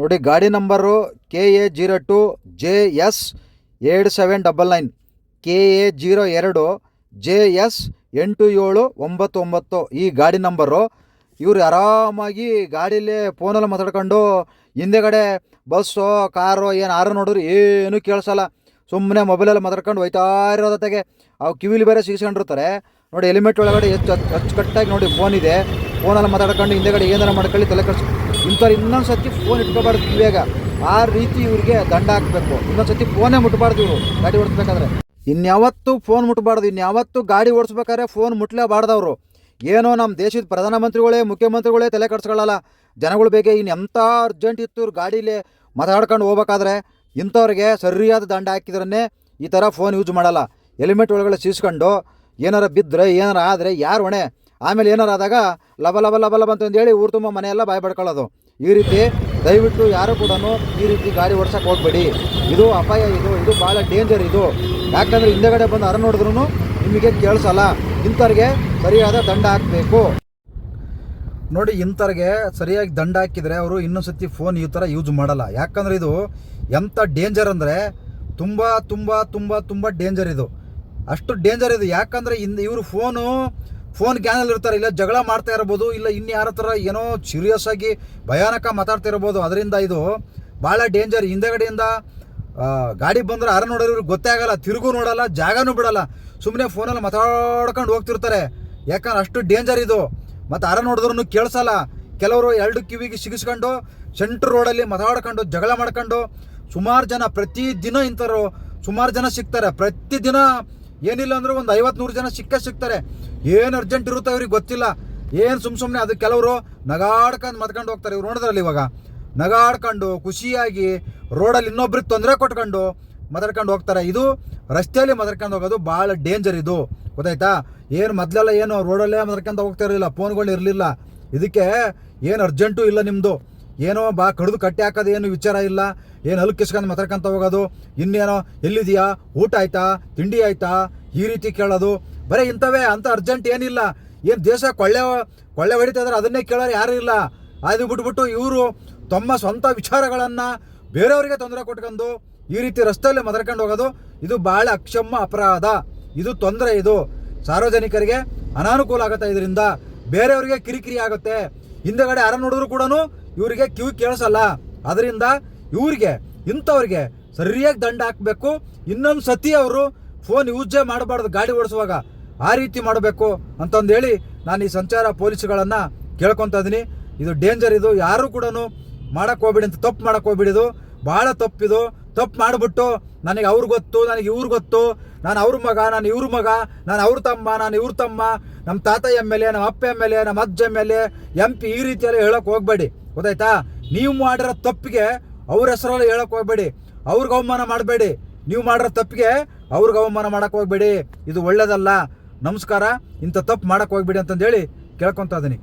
ನೋಡಿ ಗಾಡಿ number K A zero two J S ಏಳು seven double nine. K A zero ಎರಡು, J S ಎಂಟು ಏಳು ಒಂಬತ್ತು ಒಂಬತ್ತು. ಈ ಗಾಡಿ ನಂಬರು. ಇವರು ಆರಾಮಾಗಿ ಗಾಡೀಲಿ ಫೋನಲ್ಲಿ ಮಾತಾಡ್ಕೊಂಡು ಹಿಂದೆಗಡೆ ಬಸ್ಸು, ಕಾರು, ಏನು ಆರು ನೋಡಿದ್ರು ಏನೂ ಕೇಳಿಸಲ್ಲ. ಸುಮ್ಮನೆ ಮೊಬೈಲಲ್ಲಿ ಮಾತಾಡ್ಕೊಂಡು ಹೋಯ್ತಾ ಇರೋದತ್ತಾಗೆ ಅವು ಕಿವಿಲಿ ಬೇರೆ ಸಿಗಿಸ್ಕೊಂಡಿರ್ತಾರೆ ನೋಡಿ ಹೆಲ್ಮೆಟ್ ಒಳಗಡೆ ಹೆಚ್ಚು ಅಚ್ಚುಕಟ್ಟಾಗಿ ನೋಡಿ ಫೋನ್ ಇದೆ. ಫೋನಲ್ಲಿ ಮಾತಾಡ್ಕೊಂಡು ಹಿಂದೆಗಡೆ ಏನಾರ ಮಾಡ್ಕೊಳ್ಳಿ, ತಲೆ ಕಟ್ಸ್ ಇಂಥವ್ರು ಇನ್ನೊಂದು ಸತಿ ಫೋನ್ ಇಟ್ಕೋಬಾರ್ದು ಇವಾಗ ಆ ರೀತಿ ಇವ್ರಿಗೆ ದಂಡ ಹಾಕಬೇಕು. ಇನ್ನೊಂದು ಸತಿ ಫೋನೇ ಮುಟ್ಬಾರ್ದು ಇವರು. ಗಾಡಿ ಓಡಿಸ್ಬೇಕಾದ್ರೆ. ಇನ್ಯಾವತ್ತೂ ಫೋನ್ ಮುಟ್ಬಾರ್ದು. ಇನ್ಯಾವತ್ತೂ ಗಾಡಿ ಓಡಿಸ್ಬೇಕಾದ್ರೆ ಫೋನ್ ಮುಟ್ಲೇಬಾರ್ದವ್ರು ಏನೋ ನಮ್ಮ ದೇಶದ ಪ್ರಧಾನಮಂತ್ರಿಗಳೇ, ಮುಖ್ಯಮಂತ್ರಿಗಳೇ ತಲೆ ಕಟ್ಸ್ಕೊಳ್ಳಲ್ಲ ಜನಗಳು ಬೇಕೆ ಇನ್ನು ಎಂಥ ಅರ್ಜೆಂಟ್ ಇತ್ತು ಇವ್ರು ಗಾಡೀಲಿ ಮಾತಾಡ್ಕೊಂಡು ಹೋಗ್ಬೇಕಾದ್ರೆ ಇಂಥವ್ರಿಗೆ ಸರಿಯಾದ ದಂಡ ಹಾಕಿದ್ರನ್ನೇ ಈ ಥರ ಫೋನ್ ಯೂಸ್ ಮಾಡಲ್ಲ. ಹೆಲ್ಮೆಟ್ ಒಳಗಡೆ ಸೀಸ್ಕೊಂಡು ಏನಾರ ಬಿದ್ದರೆ ಏನಾರ ಆದರೆ ಯಾರು ಹೊಣೆ? ಆಮೇಲೆ ಏನಾರು ಆದಾಗ ಲಬ ಲಬ ಲಬ ಲಬ ಅಂತಂದೇಳಿ ಊರು ತುಂಬ ಮನೆಯೆಲ್ಲ ಬಾಯ್ ಪಡ್ಕೊಳ್ಳೋದು. ಈ ರೀತಿ ದಯವಿಟ್ಟು ಯಾರು ಕೂಡ ಈ ರೀತಿ ಗಾಡಿ ಓಡ್ಸಕ್ಕೆ ಹೋಗ್ಬೇಡಿ. ಇದು ಅಪಾಯ ಇದು ಇದು ಭಾಳ ಡೇಂಜರ್ ಇದು. ಯಾಕಂದರೆ ಹಿಂದೆಗಡೆ ಬಂದು ಅರ ನೋಡಿದ್ರು ನಿಮಗೆ ಕೇಳಿಸಲ್ಲ. ಇಂಥವ್ರಿಗೆ ಸರಿಯಾದ ದಂಡ ಹಾಕಬೇಕು. ನೋಡಿ, ಇಂಥವ್ರಿಗೆ ಸರಿಯಾಗಿ ದಂಡ ಹಾಕಿದರೆ ಅವರು ಇನ್ನೊಂದು ಸತಿ ಫೋನ್ ಈ ಥರ ಯೂಸ್ ಮಾಡಲ್ಲ. ಯಾಕಂದರೆ ಇದು ಎಂಥ ಡೇಂಜರ್ ಅಂದರೆ ತುಂಬ ತುಂಬ ತುಂಬ ತುಂಬ ಡೇಂಜರ್ ಇದು. ಅಷ್ಟು ಡೇಂಜರ್ ಇದು. ಯಾಕಂದರೆ ಇಂದ ಇವರು ಫೋನು ಫೋನ್ ಗ್ಯಾನಲ್ಲಿ ಇರ್ತಾರೆ, ಇಲ್ಲ ಜಗಳ ಮಾಡ್ತಾ ಇರ್ಬೋದು, ಇಲ್ಲ ಇನ್ಯಾರ ಥರ ಏನೋ ಸೀರಿಯಸ್ ಆಗಿ ಭಯಾನಕ ಮಾತಾಡ್ತಾ ಇರ್ಬೋದು, ಅದರಿಂದ ಇದು ಭಾಳ ಡೇಂಜರ್ ಹಿಂದೆಗಡೆಯಿಂದ ಗಾಡಿ ಬಂದ್ರೆ ಆರ ನೋಡೋರು ಗೊತ್ತೇ ಆಗಲ್ಲ, ತಿರುಗು ನೋಡಲ್ಲ, ಜಾಗನೂ ಬಿಡಲ್ಲ. ಸುಮ್ಮನೆ ಫೋನಲ್ಲಿ ಮಾತಾಡ್ಕೊಂಡು ಹೋಗ್ತಿರ್ತಾರೆ. ಯಾಕಂದ್ರೆ ಅಷ್ಟು ಡೇಂಜರ್ ಇದು. ಮತ್ತು ಅರ ನೋಡಿದ್ರೂ ಕೇಳಿಸಲ್ಲ. ಕೆಲವರು ಎರಡು ಕಿವಿಗೆ ಸಿಗಿಸ್ಕೊಂಡು ಸೆಂಟ್ರ್ ರೋಡಲ್ಲಿ ಮಾತಾಡ್ಕೊಂಡು, ಜಗಳ ಮಾಡ್ಕೊಂಡು ಸುಮಾರು ಜನ ಪ್ರತಿದಿನ ಇಂಥವ್ರು, ಸುಮಾರು ಜನ ಸಿಗ್ತಾರೆ. ಪ್ರತಿದಿನ ಏನಿಲ್ಲ ಅಂದ್ರೆ ಒಂದು ಐವತ್ತು ನೂರು ಜನ ಸಿಕ್ಕೇ ಸಿಗ್ತಾರೆ. ಏನು ಅರ್ಜೆಂಟ್ ಇರುತ್ತೆ ಅವ್ರಿಗೆ ಗೊತ್ತಿಲ್ಲ. ಏನು ಸುಮ್ಮ ಸುಮ್ಮನೆ ಅದು ಕೆಲವರು ನಗಾಡ್ಕೊಂಡು ಮತ್ಕೊಂಡು ಹೋಗ್ತಾರೆ. ಇವ್ರು ನೋಡಿದ್ರಲ್ಲ ಇವಾಗ? ನಗಾಡ್ಕೊಂಡು ಖುಷಿಯಾಗಿ ರೋಡಲ್ಲಿ ಇನ್ನೊಬ್ರಿಗೆ ತೊಂದರೆ ಕೊಟ್ಕೊಂಡು ಮಾತಾಡ್ಕೊಂಡು ಹೋಗ್ತಾರೆ. ಇದು ರಸ್ತೆಯಲ್ಲಿ ಮಾತಾಡ್ಕೊಂಡು ಹೋಗೋದು ಭಾಳ ಡೇಂಜರ್ ಇದು. ಗೊತ್ತಾಯ್ತಾ? ಏನು ಮೊದಲೆಲ್ಲ ಏನು ರೋಡಲ್ಲೇ ಮಾತಾಡ್ಕೊಂಡು ಹೋಗ್ತಾ ಇರಲಿಲ್ಲ, ಫೋನ್ಗಳು ಇರಲಿಲ್ಲ. ಇದಕ್ಕೆ ಏನು ಅರ್ಜೆಂಟು ಇಲ್ಲ ನಿಮ್ಮದು ಏನೋ ಬಾ ಕಡಿದು ಕಟ್ಟಿ ಹಾಕೋದು ಏನು ವಿಚಾರ ಇಲ್ಲ. ಏನು ಹಲ್ಲು ಕಿಸ್ಕೊಂಡು ಮಾತಾಡ್ಕೊಂತ ಹೋಗೋದು? ಇನ್ನೇನೋ ಎಲ್ಲಿದೆಯಾ? ಊಟ ಆಯ್ತಾ? ತಿಂಡಿ ಆಯ್ತಾ? ಈ ರೀತಿ ಕೇಳೋದು? ಬರೀ ಇಂಥವೇ ಅಂತ ಅರ್ಜೆಂಟ್ ಏನಿಲ್ಲ. ಏನು ದೇಶ ಕೊಳ್ಳೆ ಕೊಳ್ಳೆ ಹೊಡಿತಾ ಇದ್ರೆ ಅದನ್ನೇ ಕೇಳೋರು ಯಾರೂ ಇಲ್ಲ. ಅದು ಬಿಟ್ಬಿಟ್ಟು ಇವರು ತಮ್ಮ ಸ್ವಂತ ವಿಚಾರಗಳನ್ನು ಬೇರೆಯವರಿಗೆ ತೊಂದರೆ ಕೊಟ್ಕೊಂಡು ಈ ರೀತಿ ರಸ್ತೆಯಲ್ಲಿ ಮಾತಾಡ್ಕೊಂಡು ಹೋಗೋದು, ಇದು ಭಾಳ ಅಕ್ಷಮ್ಮ ಅಪರಾಧ. ಇದು ತೊಂದರೆ ಇದು. ಸಾರ್ವಜನಿಕರಿಗೆ ಅನಾನುಕೂಲ ಆಗುತ್ತೆ ಇದರಿಂದ. ಬೇರೆಯವರಿಗೆ ಕಿರಿಕಿರಿ ಆಗುತ್ತೆ. ಹಿಂದೆಗಡೆ ಯಾರ ನೋಡಿದ್ರು ಕೂಡ ಇವರಿಗೆ ಕಿವಿ ಕೇಳಿಸಲ್ಲ. ಅದರಿಂದ ಇವರಿಗೆ, ಇಂಥವ್ರಿಗೆ ಸರಿಯಾಗಿ ದಂಡ ಹಾಕಬೇಕು. ಇನ್ನೊಂದು ಸತಿ ಅವರು ಫೋನ್ ಯೂಸೇ ಮಾಡಬಾರ್ದು, ಗಾಡಿ ಓಡಿಸುವಾಗ ಆ ರೀತಿ ಮಾಡಬೇಕು ಅಂತಂದು ಹೇಳಿ ನಾನು ಈ ಸಂಚಾರ ಪೊಲೀಸ್ಗಳನ್ನು ಕೇಳ್ಕೊತಾ ಇದ್ದೀನಿ ಇದು ಡೇಂಜರ್ ಇದು. ಯಾರು ಕೂಡ ಮಾಡಕ್ಕೆ ಹೋಗ್ಬಿಡಿ ಅಂತ, ತಪ್ಪು ಮಾಡಕ್ಕೆ ಹೋಗ್ಬಿಡಿದು ಭಾಳ ತಪ್ಪಿದು ತಪ್ಪು ಮಾಡಿಬಿಟ್ಟು ನನಗೆ ಅವ್ರು ಗೊತ್ತು, ನನಗೆ ಇವ್ರು ಗೊತ್ತು. ನಾನು ಅವ್ರ ಮಗ, ನಾನು ಇವ್ರ ಮಗ, ನಾನು ಅವ್ರ ತಮ್ಮ, ನಾನು ಇವ್ರ ತಮ್ಮ. ನಮ್ಮ ತಾತ ಎಂ ಎಲ್ ಎ ನಮ್ಮ ಅಪ್ಪ ಎಂ ಎಲ್ ಎ ನಮ್ಮ ಅಜ್ಜ M L A, M P ಈ ರೀತಿಯಲ್ಲಿ ಹೇಳೋಕೆ ಹೋಗ್ಬೇಡಿ. ಗೊತ್ತಾಯ್ತಾ? ನೀವು ಮಾಡಿರೋ ತಪ್ಪಿಗೆ ಅವ್ರ ಹೆಸರಲ್ಲಿ ಹೇಳಕ್ಕೆ ಹೋಗ್ಬೇಡಿ. ಅವ್ರಿಗೆ ಅವಮಾನ ಮಾಡಬೇಡಿ. ನೀವು ಮಾಡಿರೋ ತಪ್ಪಿಗೆ ಅವ್ರಿಗೆ ಅವಮಾನ ಮಾಡಕ್ಕೆ ಹೋಗ್ಬೇಡಿ. ಇದು ಒಳ್ಳೇದಲ್ಲ. ನಮಸ್ಕಾರ. ಇಂಥ ತಪ್ಪು ಮಾಡಕ್ಕೆ ಹೋಗ್ಬೇಡಿ ಅಂತಂದೇಳಿ ಕೇಳ್ಕೊತಾ ಇದ್ದೀನಿ.